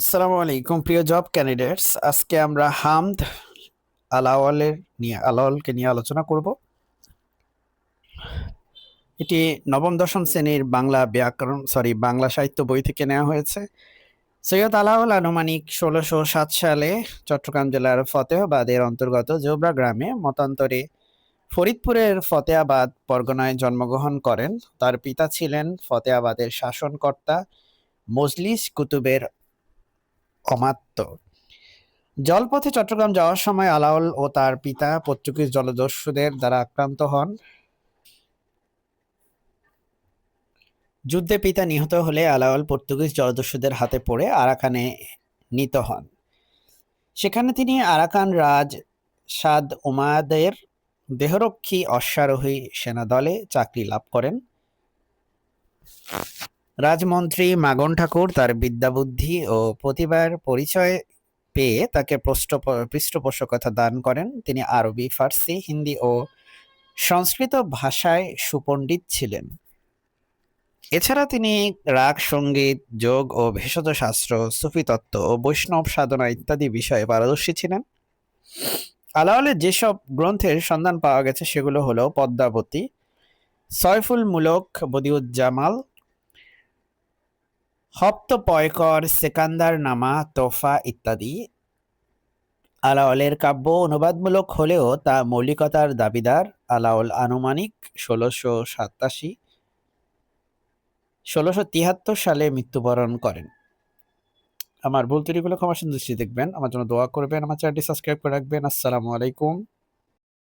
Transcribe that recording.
আসসালামু আলাইকুম, প্রিয় জব ক্যান্ডিডেটস। আজকে আমরা হামদ আলাওয়ালের নিয়ে, আলাওয়ালকে নিয়ে আলোচনা করব। এটি নবম, দশম শ্রেণির বাংলা ব্যাকরণ সরি বাংলা সাহিত্য বই থেকে নেওয়া হয়েছে। সৈয়দ আলাওয়াল আনুমানিক ষোলোশো সাত সালে চট্টগ্রাম জেলার ফতেহাবাদের অন্তর্গত জোবরা গ্রামে মতান্তরে ফরিদপুরের ফতেহাবাদ পরগনায় জন্মগ্রহণ করেন। তার পিতা ছিলেন ফতেহাবাদের শাসনকর্তা মজলিস কুতুবের অমাত্য জলপথে চট্টগ্রাম যাওয়ার সময় আলাওল ও তার পিতা পর্তুগিজ জলদস্যুদের দ্বারা আক্রান্ত হন। যুদ্ধে পিতা নিহত হলে আলাওল পর্তুগিজ জলদস্যুদের হাতে পড়ে আরাকানে নিত হন। সেখানে তিনি আরাকান রাজ সাদ উমাদের দেহরক্ষী অশ্বারোহী সেনাদলে চাকরি লাভ করেন। রাজমন্ত্রী মাগন ঠাকুর তার বিদ্যাবুদ্ধি ও প্রতিভার পরিচয় পেয়ে তাকে পৃষ্ঠপোষকতা দান করেন। তিনি আরবি, ফার্সি, হিন্দি ও সংস্কৃত ভাষায় সুপণ্ডিত ছিলেন। এছাড়া তিনি রাগ, সংগীত, যোগ ও ভেষজ শাস্ত্র সুফি তত্ত্ব ও বৈষ্ণব সাধনা ইত্যাদি বিষয়ে পারদর্শী ছিলেন। আলাওলের যেসব গ্রন্থের সন্ধান পাওয়া গেছে সেগুলো হলো পদ্মাবতী, সয়ফুল মুলক, বদিউজ্জামাল হপ্ত পয়কর, সেকান্দার নামা, তোফা ইত্যাদি। আলাওলের কাব্য অনুবাদমূলক হলেও তা মৌলিকতার দাবিদার। আলাওল আনুমানিক ষোলোশো সাতাশি, ষোলোশো তিয়াত্তর সালে মৃত্যুবরণ করেন। আমার ভুল ত্রুটিগুলো ক্ষমাসুন দৃষ্টি দেখবেন। আমার জন্য দোয়া করবেন। আমার চ্যানেলটি সাবস্ক্রাইব করে রাখবেন। আসসালামু আলাইকুম।